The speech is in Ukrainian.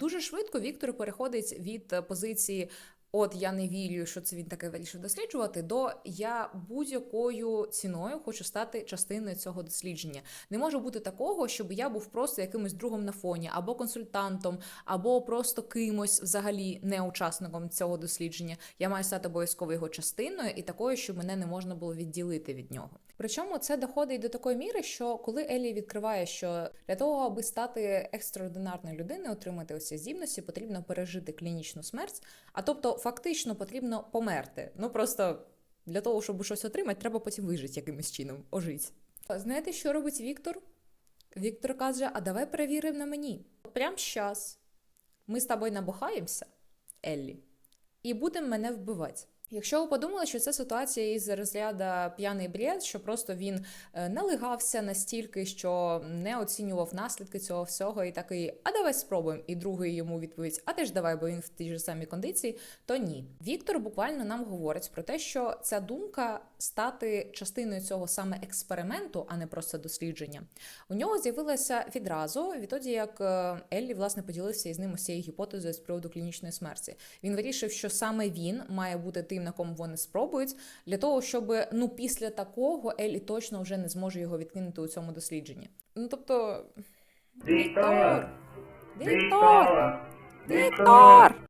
Дуже швидко Віктор переходить від е, позиції. От я не вірю, що це він таке вирішив досліджувати. До я будь-якою ціною хочу стати частиною цього дослідження. Не може бути такого, щоб я був просто якимось другом на фоні, або консультантом, або просто кимось взагалі не учасником цього дослідження. Я маю стати обов'язково його частиною і такою, щоб мене не можна було відділити від нього. Причому це доходить до такої міри, що коли Елі відкриває, що для того, аби стати екстраординарною людиною, отримати оці здібності, потрібно пережити клінічну смерть. А тобто, фактично потрібно померти. Ну просто для того, щоб щось отримати, треба потім вижити якимось чином, ожити. Знаєте, що робить Віктор? Віктор каже: а давай перевіримо на мені. Прямо зараз ми з тобою набухаємося, Еллі, і будемо мене вбивати. Якщо ви подумали, що це ситуація із розряду п'яний бред, що просто він е, налигався настільки, що не оцінював наслідки цього всього, і такий, а давай спробуємо. І другий йому відповідь: А теж давай, бо він в тій ж самій кондиції, то ні. Віктор буквально нам говорить про те, що ця думка стати частиною цього саме експерименту, а не просто дослідження, у нього з'явилася відразу відтоді, як е, Еллі власне поділився із ним ось цією гіпотезою з приводу клінічної смерті. Він вирішив, що саме він має бути тим, на кому вони спробують, для того, щоб ну після такого Елі точно вже не зможе його відкинути у цьому дослідженні. Ну тобто, Віктор! Віктор! Віктор!